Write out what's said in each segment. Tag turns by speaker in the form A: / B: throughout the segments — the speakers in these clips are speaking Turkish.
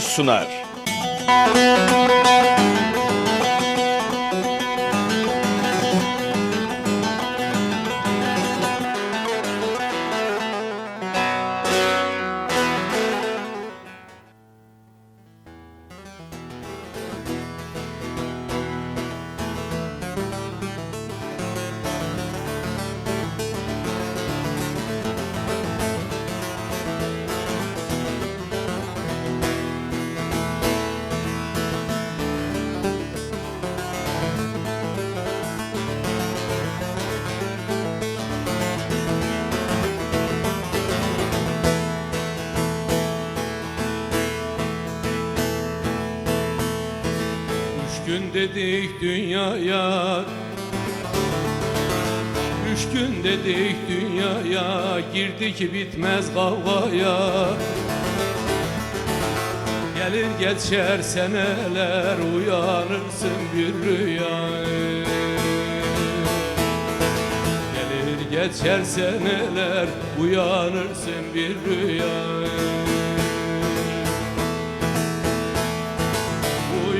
A: sunar.
B: Dünyaya Girdik bitmez kavgaya Gelir geçer seneler Uyanırsın bir rüya Gelir geçer seneler Uyanırsın bir rüya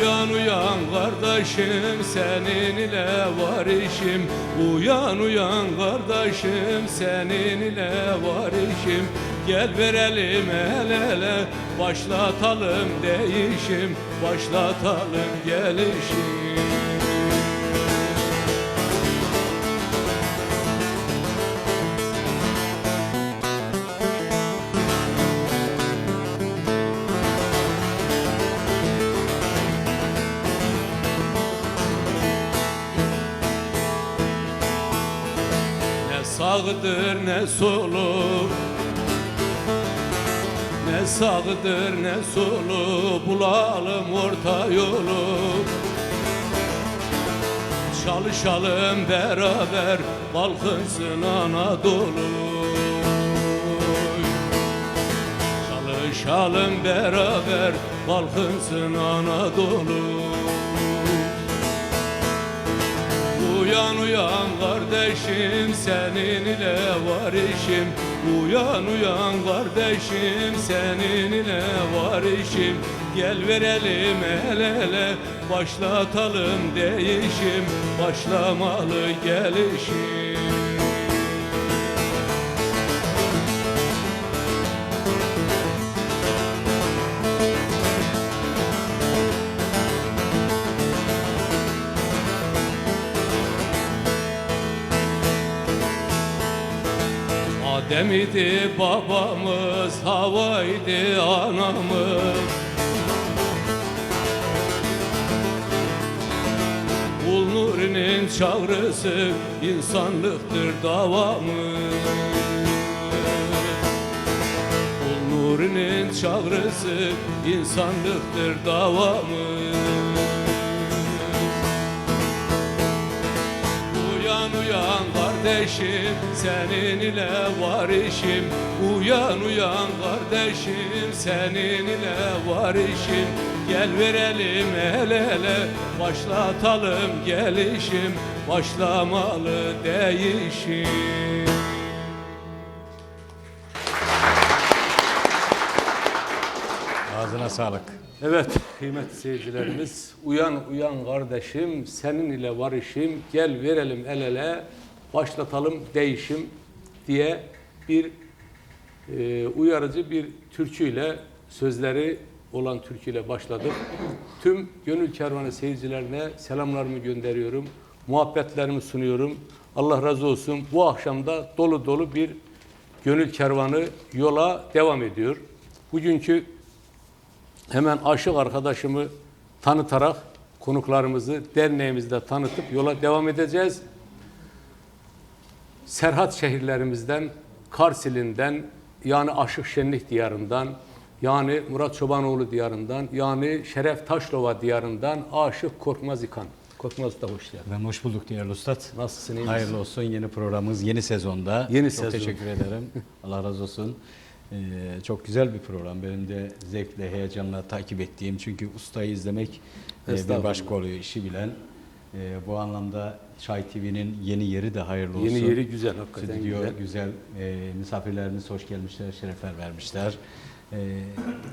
B: Uyan uyan kardeşim senin ile var işim. Uyan uyan kardeşim senin ile var işim. Gel verelim el ele başlatalım değişim. Başlatalım gelişim sağdır ne solu Ne sağdır ne solu Bulalım orta yolu. Çalışalım beraber Kalkınsın Anadolu. Çalışalım beraber Kalkınsın Anadolu Uyan uyan kardeşim senin ile var işim. Uyan uyan kardeşim senin ile var işim. Gel verelim el ele başlatalım değişim. Başlamalı gelişim Adem idi babamız, Hava idi anamız. Kul Nuri'nin çağrısı insanlıktır davamız. Kul Nuri'nin çağrısı insanlıktır davamız. Uyan uyan kardeşim senin ile var işim. Uyan uyan kardeşim senin ile var işim. Gel verelim el ele başlatalım gelişim. Başlamalı değişim.
C: Ağzına sağlık.
B: Evet kıymetli seyircilerimiz uyan uyan kardeşim senin ile var işim. Gel verelim el ele başlatalım değişim diye bir e, uyarıcı bir türküyle sözleri olan türküyle başladık. Tüm Gönül Kervanı seyircilerine selamlarımı gönderiyorum. Muhabbetlerimi sunuyorum. Allah razı olsun. Bu akşam da dolu dolu bir Gönül Kervanı yola devam ediyor. Bugünkü hemen aşık arkadaşımı tanıtarak konuklarımızı derneğimizde tanıtıp yola devam edeceğiz. Serhat şehirlerimizden, Karsil'inden, yani Aşık Şenlik diyarından, yani Murat Çobanoğlu diyarından, yani Şeref Taşlova diyarından Aşık Korkmaz İkan. Korkmaz Usta hoş geldin.
C: Ben hoş bulduk değerli ustad.
B: Nasılsın, iyi?
C: Hayırlı olsun yeni programımız yeni sezonda.
B: Yeni
C: çok
B: sezon.
C: teşekkür ederim. Allah razı olsun. Ee, çok güzel bir program. Benim de zevkle, heyecanla takip ettiğim. Çünkü ustayı izlemek e, bir başka oluyor, işi bilen. Ee, bu anlamda Çay TV'nin yeni yeri de hayırlı olsun.
B: Yeni yeri güzel, hakikaten
C: Stüdyo
B: güzel.
C: güzel. Ee, misafirlerimiz hoş gelmişler, şerefler vermişler.
D: Ee,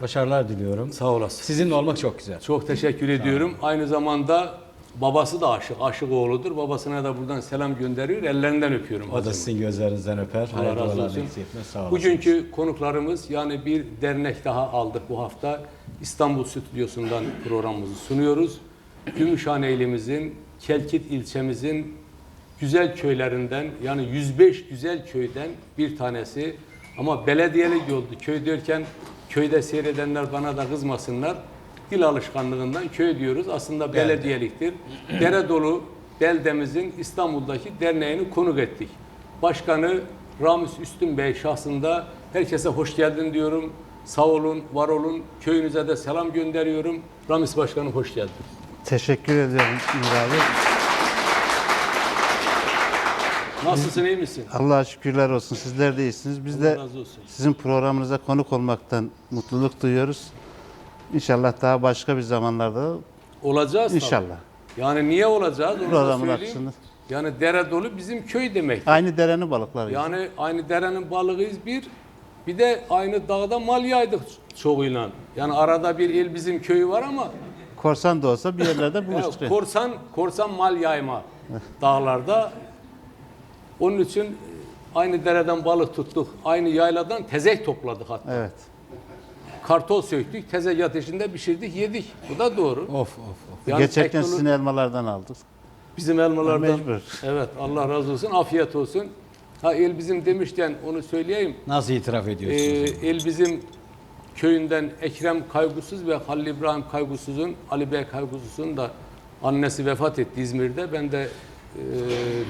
D: başarılar diliyorum.
B: Sağ olasın.
D: Sizinle olmak çok güzel.
B: Çok teşekkür ediyorum. Aynı zamanda babası da aşık, aşık oğludur. Babasına da buradan selam gönderiyor. Ellerinden öpüyorum.
D: O da sizin gözlerinizden öper.
B: Allah razı olsun.
D: Sağ olasın.
B: Bugünkü konuklarımız yani bir dernek daha aldık bu hafta. İstanbul Stüdyosu'ndan programımızı sunuyoruz. Gümüşhane ilimizin, Kelkit ilçemizin güzel köylerinden yani 105 güzel köyden bir tanesi. Ama belediyelik oldu. Köy derken köyde seyredenler bana da kızmasınlar. Dil alışkanlığından köy diyoruz. Aslında belediyeliktir. Dere dolu beldemizin İstanbul'daki derneğini konuk ettik. Başkanı Ramiz Üstün Bey şahsında herkese hoş geldin diyorum. Sağ olun, var olun. Köyünüze de selam gönderiyorum. Ramiz Başkanım hoş geldin.
A: Teşekkür ediyorum Nur abi.
B: Nasılsın, iyi misin?
A: Allah'a şükürler olsun. Sizler de iyisiniz. Biz
B: Allah
A: de
B: razı olsun.
A: sizin programınıza konuk olmaktan mutluluk duyuyoruz. İnşallah daha başka bir zamanlarda
B: Olacağız tabii.
A: inşallah.
B: Yani niye olacağız onu da
A: Programın
B: söyleyeyim. Yani dere dolu bizim köy demek.
A: Aynı derenin balıkları.
B: Yani aynı derenin balığıyız bir. Bir de aynı dağda mal yaydık çoğuyla. Yani arada bir il bizim köyü var ama
A: Korsan da olsa bir yerlerde
B: ya
A: buluşturuyor.
B: korsan korsan mal yayma dağlarda. Onun için aynı dereden balık tuttuk. Aynı yayladan tezek topladık hatta.
A: Evet.
B: Kartol söktük, tezek ateşinde pişirdik, yedik. Bu da doğru.
D: Of of of.
B: Yani
A: Gerçekten
B: teknolo-
A: sizin elmalardan aldık.
B: Bizim elmalardan.
A: Mecbur.
B: Evet, Allah razı olsun, afiyet olsun. Ha el bizim demişken onu söyleyeyim.
D: Nasıl itiraf
B: Ee,
D: ediyorsunuz?
B: el bizim köyünden Ekrem Kaygusuz ve Halil İbrahim Kaygusuz'un, Ali Bey Kaygusuz'un da annesi vefat etti İzmir'de. Ben de e,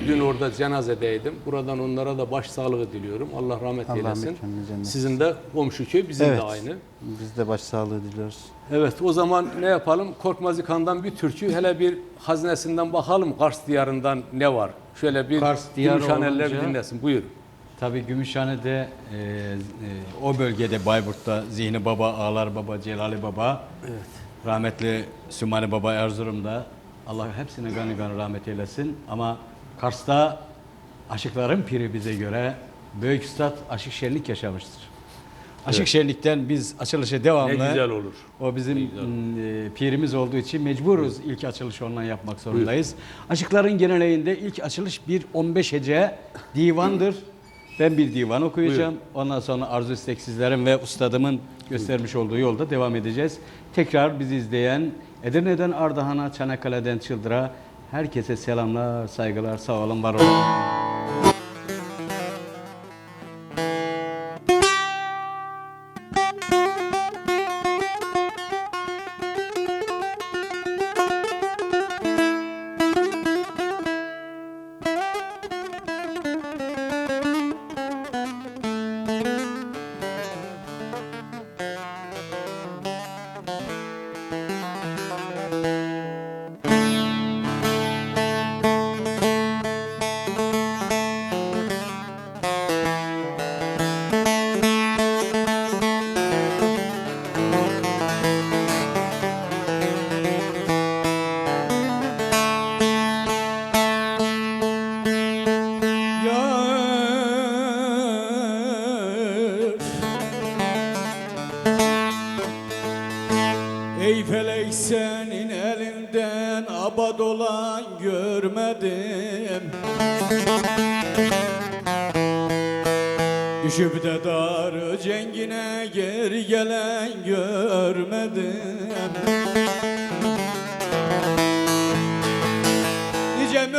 B: dün orada cenazedeydim. Buradan onlara da başsağlığı diliyorum. Allah rahmet
A: Allah
B: eylesin. Sizin de komşu köy, bizim
A: Evet.
B: de aynı.
A: Biz de başsağlığı diliyoruz.
B: Evet, o zaman ne yapalım? Korkmaz İkhan'dan bir türkü, hele bir hazinesinden bakalım Kars diyarından ne var? Şöyle bir
D: Kars diyarı olunca-
B: dinlesin. Buyur.
D: Tabii Gümüşhane'de e, e, o bölgede Bayburt'ta Zihni Baba, Ağlar Baba, Celali Baba, rahmetli Sümani Baba Erzurum'da Allah hepsine gani gani rahmet eylesin. Ama Kars'ta aşıkların piri bize göre Büyük Üstad Aşık Şenlik yaşamıştır. Aşık Şenlik'ten biz açılışa devamlı
B: Ne güzel olur.
D: o bizim e, pirimiz olduğu için mecburuz ilk açılışı ondan yapmak zorundayız. Aşıkların geneleğinde ilk açılış bir 15 hece divandır. Ben bir divan okuyacağım. Ondan sonra arzu istek sizlerin ve ustadımın göstermiş olduğu yolda devam edeceğiz. Tekrar bizi izleyen Edirne'den Ardahan'a, Çanakkale'den Çıldır'a herkese selamlar, saygılar, sağ olun, var olun.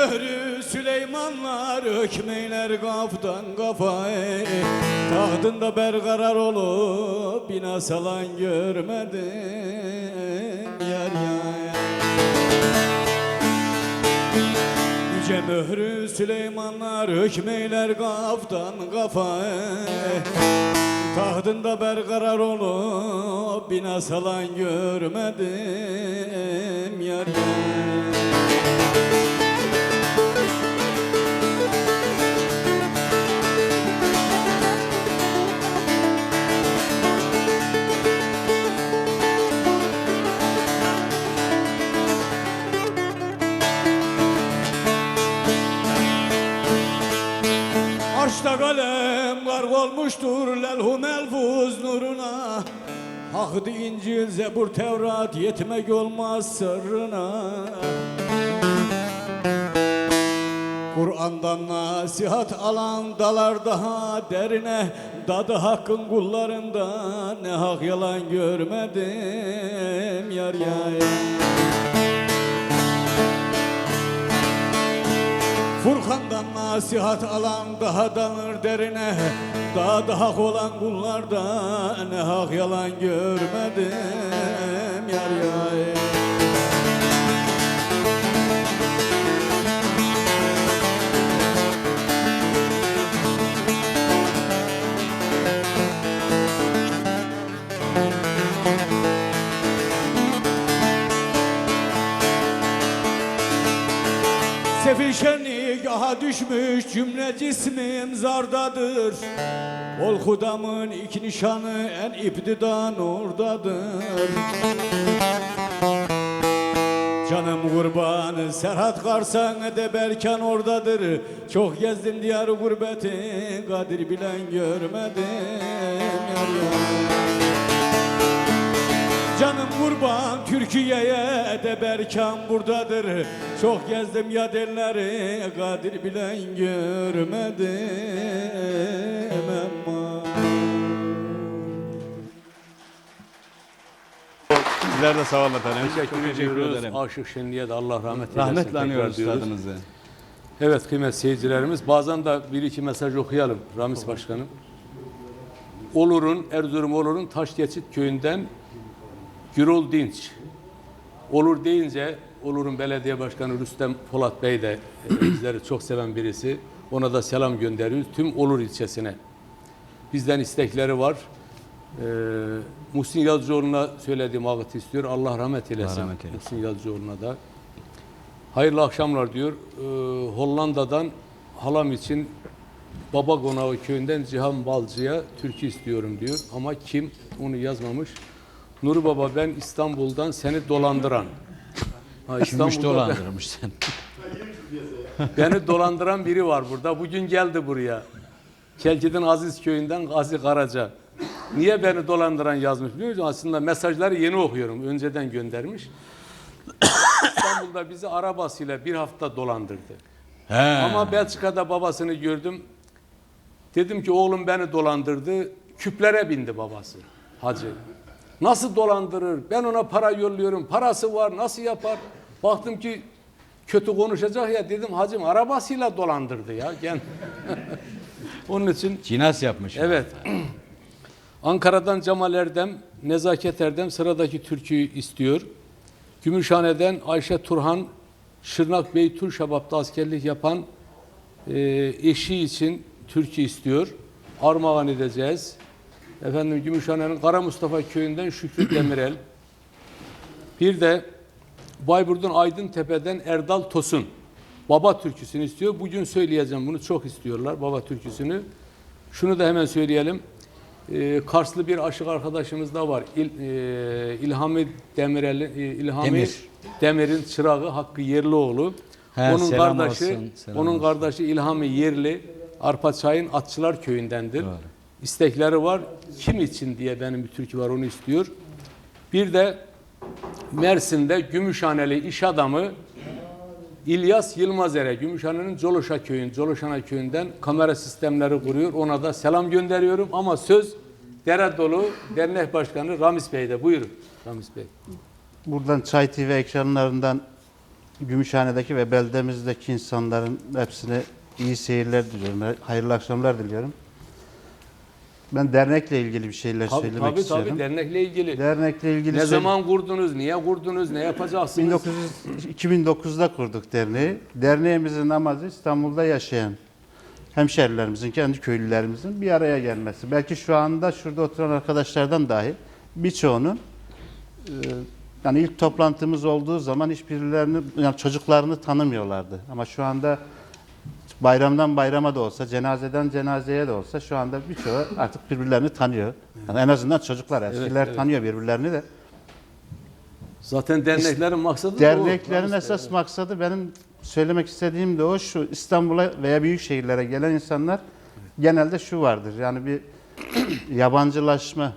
E: Mührü Süleymanlar Hükmeyler kaftan kafaya Tahtında berkarar olup Bina salan görmedim Yar yar. Yüce mührü Süleymanlar Hükmeyler kaftan kafaya Tahtında berkarar olup Bina salan görmedim Yar yar Kalem garg olmuştur lelhu melfuz nuruna.
D: Hak İncil, Zebur, Tevrat yetmek olmaz sırrına. Kur'an'dan nasihat alan dalar daha derine Dadı hakkın kullarında. Ne hak yalan görmedim yar yar Furkan'dan nasihat alan daha dalır derine Daha da hak olan kullarda ne hak yalan görmedim yar yar Sefil şenligaha düşmüş cümle cismim zardadır. Ol hudamın iki nişanı en iptidan oradadır. Canım kurbanı Serhat Karsan de Berkan oradadır. Çok gezdim diyar gurbeti Kadir bilen görmedim yar yar Canım kurban Türkiye'ye de Berkan buradadır Çok gezdim ya delleri Kadir bilen görmedim ama
C: Sizler de sağ olun efendim.
B: Teşekkür,
C: Çok
B: ediyoruz.
C: ederim.
B: Aşık Şenli'ye de Allah rahmet eylesin.
C: Rahmetle anıyoruz
B: diyoruz.
C: üstadınızı.
B: Evet kıymetli seyircilerimiz bazen de bir iki mesaj okuyalım Ramiz Başkanım. Olur'un, Erzurum Olur'un Taşgeçit köyünden Gürol Dinç. Olur deyince Olur'un belediye başkanı Rüstem Polat Bey de e, bizleri çok seven birisi. Ona da selam gönderiyoruz tüm Olur ilçesine. Bizden istekleri var. Ee, Muhsin Yazıcıoğlu'na söylediğim ağıt istiyor. Allah rahmet eylesin.
C: rahmet eylesin.
B: Muhsin Yazıcıoğlu'na da. Hayırlı akşamlar diyor. Ee, Hollanda'dan halam için Baba Konağı köyünden Cihan Balcı'ya türkü istiyorum diyor. Ama kim onu yazmamış. Nuri Baba ben İstanbul'dan seni dolandıran. Ha, İstanbul'da
C: dolandırmış sen.
B: Beni dolandıran biri var burada. Bugün geldi buraya. Kelki'den Aziz köyünden Gazi Karaca. Niye beni dolandıran yazmış biliyor musun? Aslında mesajları yeni okuyorum. Önceden göndermiş. İstanbul'da bizi arabasıyla bir hafta dolandırdı.
C: He.
B: Ama Belçika'da babasını gördüm. Dedim ki oğlum beni dolandırdı. Küplere bindi babası. Hacı. Nasıl dolandırır? Ben ona para yolluyorum. Parası var. Nasıl yapar? Baktım ki kötü konuşacak ya dedim hacım arabasıyla dolandırdı ya. Gel. Onun için
C: Cinas yapmış.
B: evet. Ankara'dan Cemal Erdem, Nezaket Erdem sıradaki türküyü istiyor. Gümüşhane'den Ayşe Turhan, Şırnak Beytül Şabap'ta askerlik yapan e, eşi için türkü istiyor. Armağan edeceğiz. Efendim Gümüşhane'nin Kara Mustafa köyünden Şükrü Demirel. Bir de Bayburt'un Aydıntepe'den Erdal Tosun. Baba türküsünü istiyor. Bugün söyleyeceğim bunu çok istiyorlar baba türküsünü. Şunu da hemen söyleyelim. Ee, Karslı bir aşık arkadaşımız da var. İl, e, İlhami Demirel, e, İlhami
C: Demir.
B: Demir'in çırağı Hakkı Yerlioğlu.
C: He,
B: onun kardeşi,
C: olsun,
B: onun
C: olsun.
B: kardeşi İlhami Yerli Arpaçay'ın Atçılar köyündendir.
C: Doğru.
B: İstekleri var. Kim için diye benim bir türkü var onu istiyor. Bir de Mersin'de Gümüşhaneli iş adamı İlyas Yılmazer'e Gümüşhane'nin Coluşa köyün, Coluşana köyünden kamera sistemleri kuruyor. Ona da selam gönderiyorum ama söz Dere Dolu Dernek Başkanı Ramiz Bey'de. Buyurun Ramiz Bey.
A: Buradan Çay TV ekranlarından Gümüşhane'deki ve beldemizdeki insanların hepsine iyi seyirler diliyorum. Hayırlı akşamlar diliyorum. Ben dernekle ilgili bir şeyler
B: Tabii
A: söylemek
B: tabii,
A: istiyorum.
B: tabii dernekle ilgili.
A: Dernekle ilgili
B: ne
A: söyle-
B: zaman kurdunuz, niye kurdunuz, ne yapacaksınız?
A: 1900, 2009'da kurduk derneği. Derneğimizin amacı İstanbul'da yaşayan hemşerilerimizin, kendi köylülerimizin bir araya gelmesi. Belki şu anda şurada oturan arkadaşlardan dahi birçoğunun e, yani ilk toplantımız olduğu zaman hiçbirlerini, yani çocuklarını tanımıyorlardı. Ama şu anda bayramdan bayrama da olsa, cenazeden cenazeye de olsa şu anda birçoğu artık birbirlerini tanıyor. Yani en azından çocuklar, eskiler
B: evet.
A: tanıyor birbirlerini de.
B: Zaten derneklerin maksadı o.
A: Derneklerin
B: Bey.
A: esas maksadı benim söylemek istediğim de o şu İstanbul'a veya büyük şehirlere gelen insanlar genelde şu vardır. Yani bir yabancılaşma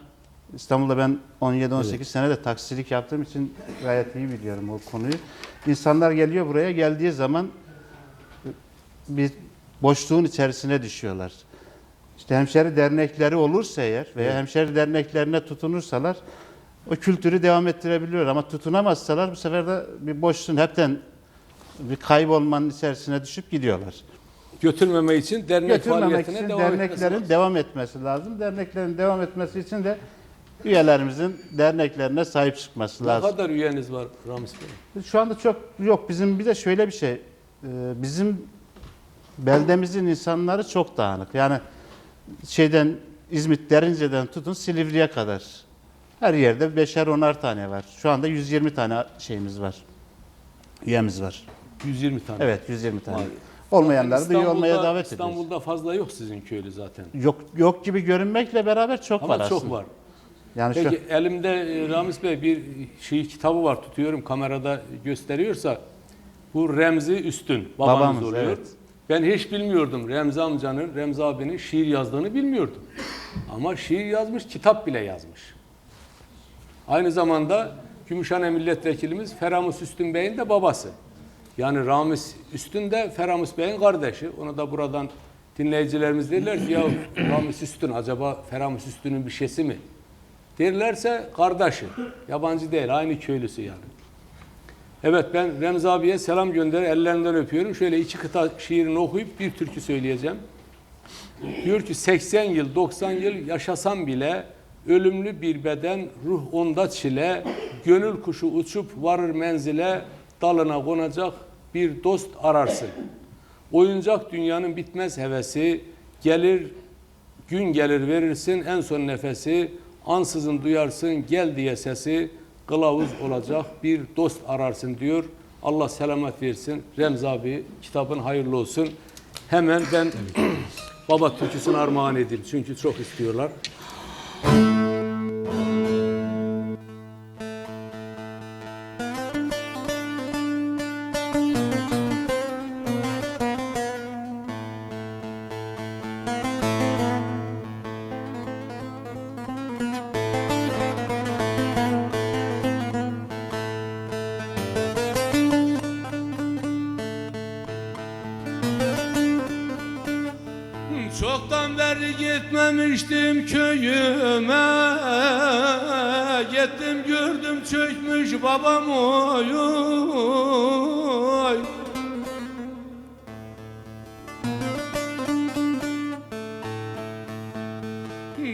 A: İstanbul'da ben 17-18 sene de taksicilik yaptığım için gayet iyi biliyorum o konuyu. İnsanlar geliyor buraya geldiği zaman bir boşluğun içerisine düşüyorlar. İşte hemşeri dernekleri olursa eğer veya hemşeri derneklerine tutunursalar o kültürü devam ettirebiliyor ama tutunamazsalar bu sefer de bir boşluğun hepten bir kaybolmanın içerisine düşüp gidiyorlar.
B: Götürmeme için dernek
A: Götürmemek
B: faaliyetine
A: için
B: devam etmesi
A: derneklerin
B: lazım.
A: devam etmesi lazım. Derneklerin devam etmesi için de üyelerimizin derneklerine sahip çıkması
B: Ne
A: lazım.
B: kadar üyeniz var Ramiz Bey?
A: Şu anda çok yok. Bizim bir de şöyle bir şey. e, Bizim beldemizin insanları çok dağınık. Yani şeyden İzmit Derince'den tutun Silivri'ye kadar. Her yerde beşer onar tane var. Şu anda 120 tane şeyimiz var. Üyemiz var.
B: 120 tane.
A: Evet 120 tane.
B: Vay.
A: Olmayanları da üye olmaya davet ediyoruz.
B: İstanbul'da fazla yok sizin köylü zaten.
A: Yok yok gibi görünmekle beraber çok
B: Ama
A: var
B: çok
A: aslında.
B: var.
A: Yani şu
B: Peki elimde e, Ramiz Bey bir şey kitabı var tutuyorum kamerada gösteriyorsa bu Remzi Üstün babanız
A: Babamız,
B: oluyor.
A: evet.
B: Ben hiç bilmiyordum Remzi amcanın, Remzi abinin şiir yazdığını bilmiyordum. Ama şiir yazmış, kitap bile yazmış. Aynı zamanda Gümüşhane Milletvekilimiz Feramus Üstün Bey'in de babası. Yani Ramiz Üstün de Feramus Bey'in kardeşi. Onu da buradan dinleyicilerimiz derler ki ya Ramiz Üstün acaba Feramus Üstün'ün bir şeysi mi? Derlerse kardeşi. Yabancı değil, aynı köylüsü yani. Evet ben Remzi abiye selam gönder, ellerinden öpüyorum. Şöyle iki kıta şiirini okuyup bir türkü söyleyeceğim. Diyor ki 80 yıl, 90 yıl yaşasam bile ölümlü bir beden, ruh onda çile, gönül kuşu uçup varır menzile, dalına konacak bir dost ararsın. Oyuncak dünyanın bitmez hevesi, gelir gün gelir verirsin en son nefesi, ansızın duyarsın gel diye sesi, kılavuz olacak bir dost ararsın diyor. Allah selamet versin. Remzi abi kitabın hayırlı olsun. Hemen ben baba türküsünü armağan edeyim çünkü çok istiyorlar.
D: Gitmemiştim köyüme Gittim gördüm çökmüş babam oy.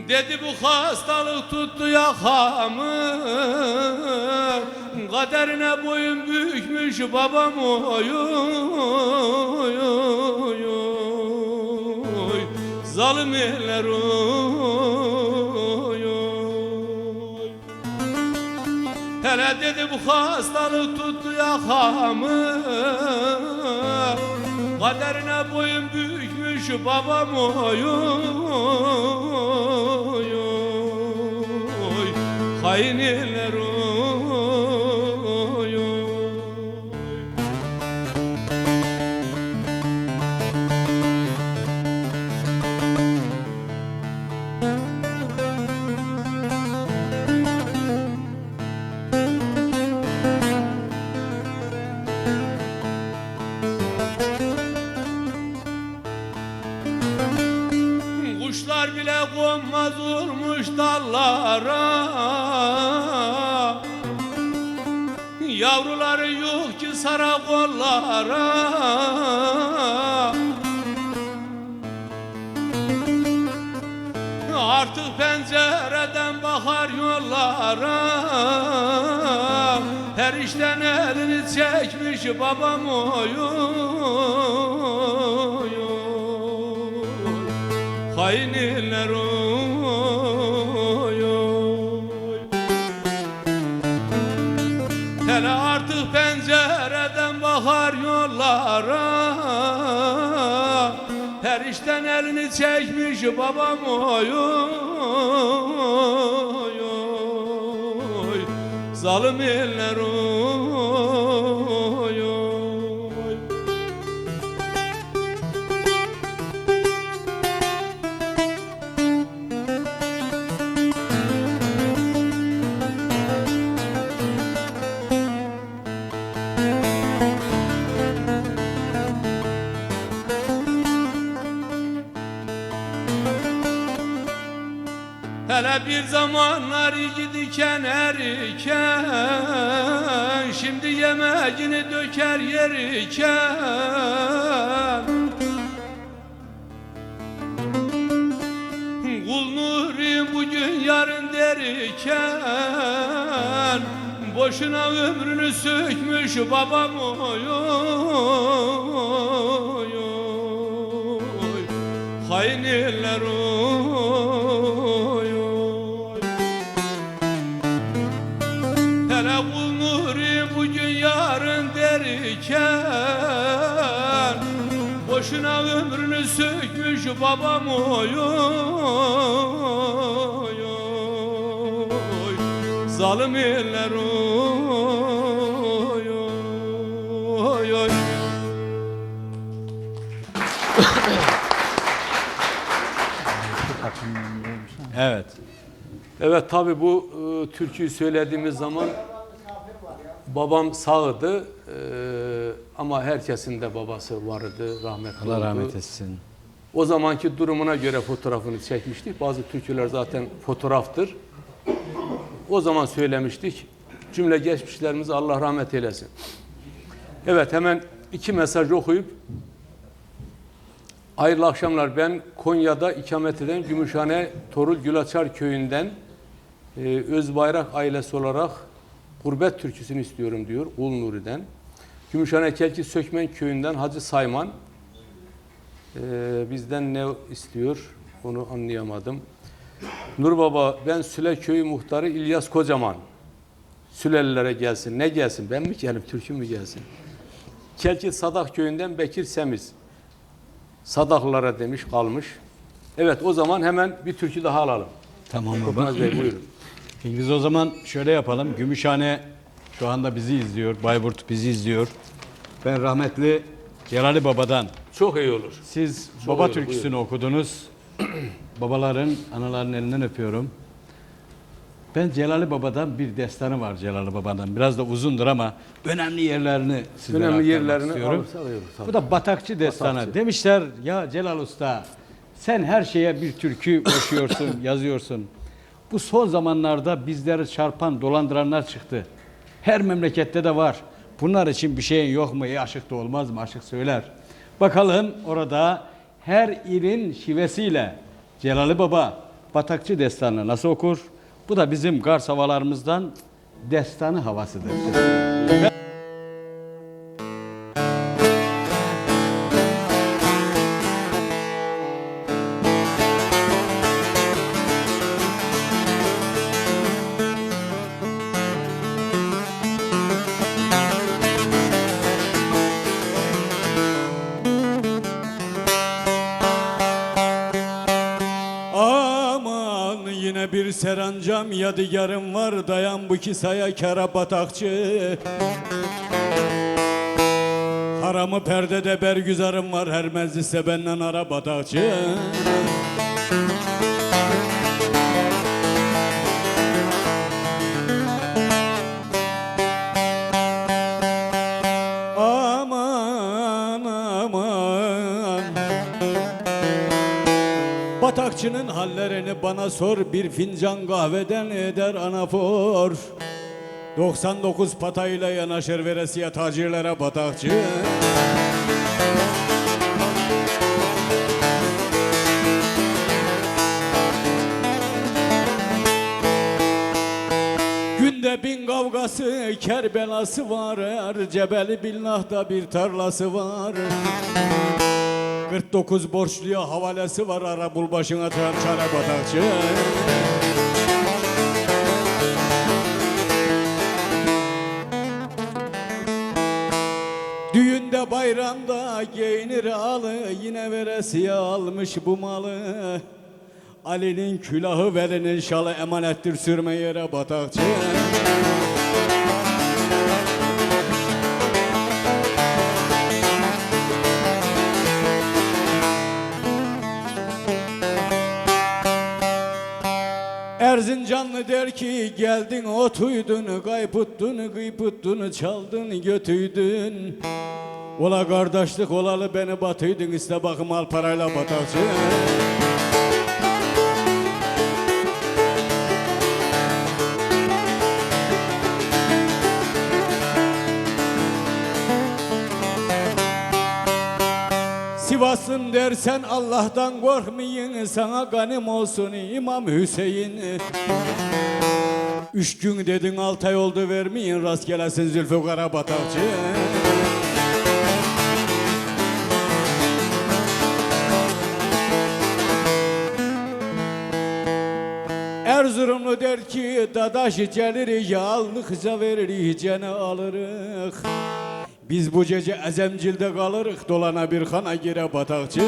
D: Dedi bu hastalık tuttu yakamı Kaderine boyun bükmüş babam oy Zalim eller oy oy. Hele dedi bu hastalık tuttu yakamı. Kaderine boyun bükmüş babam oy oy oy yok ki sara kollara. Artık pencereden bakar yollara. Her işten elini çekmiş babam oy elini çekmiş babam oy oy oy. Zalim eller oy
B: bir zamanlar gidiken erken Şimdi yemeğini döker yerken Kul Nuri bugün yarın derken Boşuna ömrünü sökmüş babam oy ömrünü sökmüş babam oy oy oy. Zalim eller oy oy oy.
C: Evet.
B: Evet tabi bu e, türküyü söylediğimiz zaman babam sağdı e, ama herkesin de babası vardı rahmetli
C: Allah
B: oldu.
C: rahmet etsin.
B: O zamanki durumuna göre fotoğrafını çekmiştik. Bazı türküler zaten fotoğraftır. O zaman söylemiştik. Cümle geçmişlerimiz Allah rahmet eylesin. Evet hemen iki mesaj okuyup Hayırlı akşamlar. Ben Konya'da ikamet eden Gümüşhane Torul Gülaçar köyünden e, Özbayrak ailesi olarak gurbet türküsünü istiyorum diyor Ul Nuri'den. Gümüşhane Kelki Sökmen köyünden Hacı Sayman e, bizden ne istiyor onu anlayamadım. Nur Baba ben Süle Köyü muhtarı İlyas Kocaman. Sülelilere gelsin. Ne gelsin? Ben mi gelim? Türkü mü gelsin? Kelki Sadak köyünden Bekir Semiz. Sadaklara demiş kalmış. Evet o zaman hemen bir türkü daha alalım.
C: Tamam baba.
B: Bey buyurun.
C: Peki biz o zaman şöyle yapalım. Gümüşhane şu anda bizi izliyor. Bayburt bizi izliyor. Ben rahmetli Celali Baba'dan
B: Çok iyi olur.
C: siz
B: Çok
C: baba
B: iyi,
C: türküsünü okudunuz. Babaların, anaların elinden öpüyorum. Ben Celali Baba'dan bir destanı var Celali Baba'dan. Biraz da uzundur ama önemli yerlerini sizlere
B: Önemli yerlerini
C: istiyorum.
B: olur, tabii.
C: Bu da Batakçı destanı.
B: Batakçı.
C: Demişler ya Celal Usta sen her şeye bir türkü koşuyorsun, yazıyorsun. Bu son zamanlarda bizleri çarpan, dolandıranlar çıktı. Her memlekette de var. Bunlar için bir şeyin yok mu? E aşık da olmaz mı? Aşık söyler. Bakalım orada her ilin şivesiyle Celali Baba Batakçı destanını nasıl okur? Bu da bizim Kars havalarımızdan destanı havasıdır.
D: Yadigarım var dayan bu kisaya kara batakçı. Haramı perdede bergüzarım var her mecliste benden ara batakçı bana sor Bir fincan kahveden eder anafor 99 patayla yanaşır veresiye tacirlere batakçı. Günde bin kavgası kerbelası var Er Cebeli Billah'ta bir tarlası var 49 borçluya havalesi var. Ara bul başına çare batakçı. Düğünde bayramda giyinir alı Yine veresiye almış bu malı. Ali'nin külahı verinin şalı emanettir sürme yere batakçı Erzincanlı der ki geldin otuydun kayputtun kıyputtun çaldın götüydün. Ola kardeşlik olalı beni batıydın iste bakım al parayla batarsın Sivas'ın dersen Allah'tan korkmayın. Sana ganim olsun İmam Hüseyin. Üç gün dedin altı ay oldu vermeyin. Rastgelesin Zülfü Karabatakçı Erzurumlu der ki dadaş gelir yallıkça verir cene alırık Biz bu gece ezemcilde kalırık dolana bir kana gire batakçı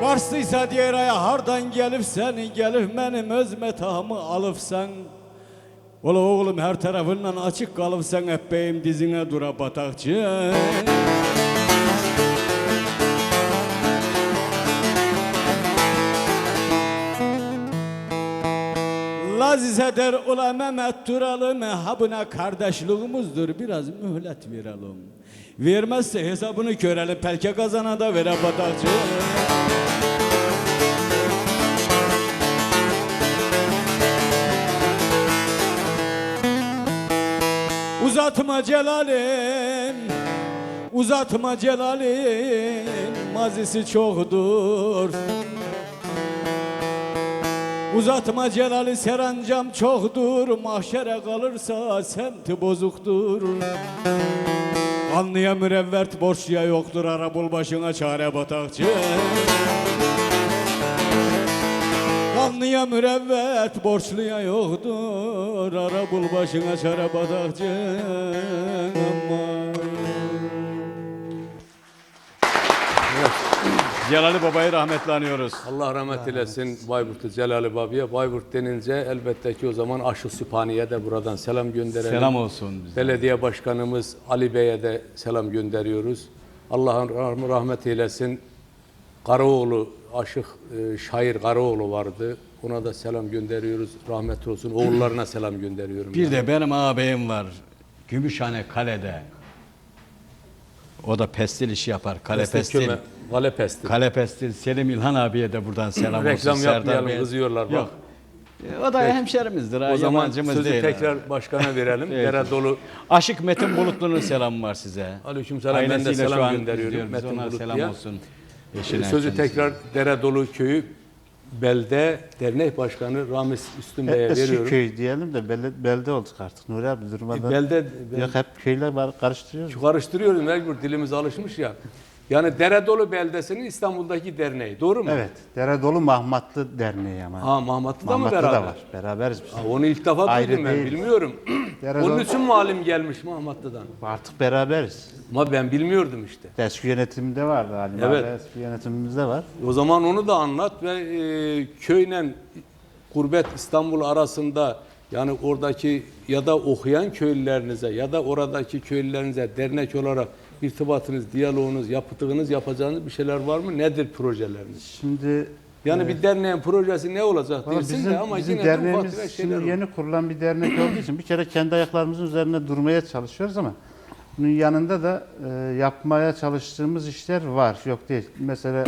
D: Karşıysa diğer aya hardan gelip sen gelip benim öz metamı alıp sen Ola oğlum her tarafından açık kalıp sen hep beyim dizine dura Laziz eder ula Mehmet duralım ha buna kardeşliğimizdir biraz mühlet verelim. Vermezse hesabını görelim pelke kazana da vere batakçı Uzatma Celal'im Uzatma Celal'im Mazisi çoktur Uzatma Celal'i serancam çoktur. Mahşere kalırsa semti bozuktur. Anlıya mürevvert borçluya yoktur. Ara bul başına çare batakçı. Kanlıya mürevvet borçluya yoktur. Ara bul başına çare batakçı. Aman.
C: Celali Baba'yı rahmetle anıyoruz.
B: Allah rahmet eylesin Bayburt'u Celali Baba'ya. Bayburt denince elbette ki o zaman Aşık Sübhaniye de buradan selam gönderelim.
C: Selam olsun bize.
B: Belediye Başkanımız Ali Bey'e de selam gönderiyoruz. Allah'ın rah- rahmet eylesin. Karaoğlu, aşık e, şair Karaoğlu vardı. Ona da selam gönderiyoruz. Rahmet olsun. Oğullarına selam gönderiyorum.
C: Bir de benim ağabeyim var. Gümüşhane Kale'de. O da pestil işi yapar. Kale
B: Pestil
C: pestil.
B: köme- Kale pestil.
C: Kale pestil. Selim İlhan abiye de buradan selam olsun.
B: Reklam yapmayalım,
C: Bey'e-
B: kızıyorlar bak.
C: Yok. E, O da hemşerimizdir. ha,
B: O zaman sözü
C: değil.
B: tekrar başkana verelim.
C: Evet.
B: Dere dolu.
C: Aşık Metin Bulutlu'nun selamı var size.
B: Aleykümselam. Ben de
C: Ailesiyle şu
B: selam
C: an
B: gönderiyorum. Metin Bulutlu'ya.
C: selam olsun. Eşine,
B: Sözü
C: kendisine.
B: tekrar Dere Dolu Köyü Belde Dernek Başkanı Ramiz Üstün Bey'e
A: Eski
B: veriyorum.
A: köy diyelim de belde, belde olduk artık Nuri abi durmadan.
B: Belde,
A: Yok hep köyler var karıştırıyoruz.
B: karıştırıyoruz mecbur dilimiz alışmış ya. Yani Deredolu Beldesi'nin İstanbul'daki derneği. Doğru mu?
A: Evet. Dere Dolu Mahmatlı Derneği ama.
B: Ha Mahmatlı da mı
A: Mahmatlı
B: beraber?
A: da var. Beraberiz biz.
B: Ha, onu ilk defa
A: Ayrı
B: duydum ben
A: değil.
B: bilmiyorum.
A: Deredolu-
B: Onun için muallim gelmiş Mahmatlı'dan.
A: Artık beraberiz.
B: Ama ben bilmiyordum işte.
A: Eski yönetimde vardı Halim
B: Evet.
A: abi. Eski yönetimimizde var.
B: O zaman onu da anlat ve e, köyle Gurbet İstanbul arasında yani oradaki ya da okuyan köylülerinize ya da oradaki köylülerinize dernek olarak irtibatınız, diyaloğunuz, yaptığınız, yapacağınız bir şeyler var mı? Nedir projeleriniz?
A: Şimdi
B: Yani bir derneğin projesi ne olacak değilsin
A: bizim,
B: de ama
A: bizim
B: yine de
A: derneğimiz
B: tefek
A: şimdi
B: var.
A: yeni kurulan bir dernek olduğu için bir kere kendi ayaklarımızın üzerine durmaya çalışıyoruz ama bunun yanında da e, yapmaya çalıştığımız işler var. Yok değil. Mesela